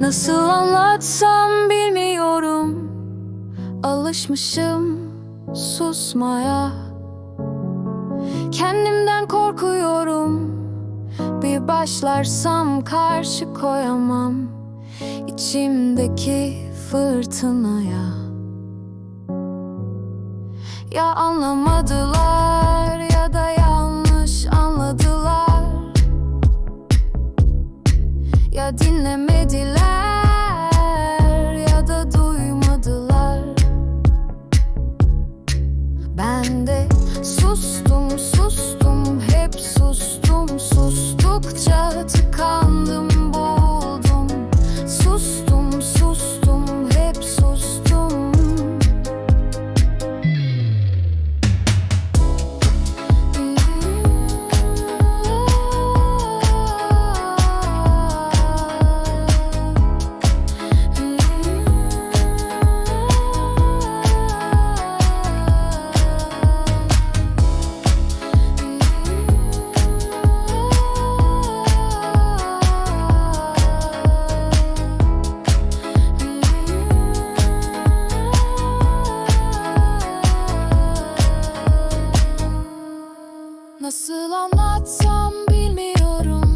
Nasıl anlatsam bilmiyorum. Alışmışım susmaya. Kendimden korkuyorum. Bir başlarsam karşı koyamam. İçimdeki fırtınaya. Ya anlamadılar Ya dinlemediler Nasıl anlatsam bilmiyorum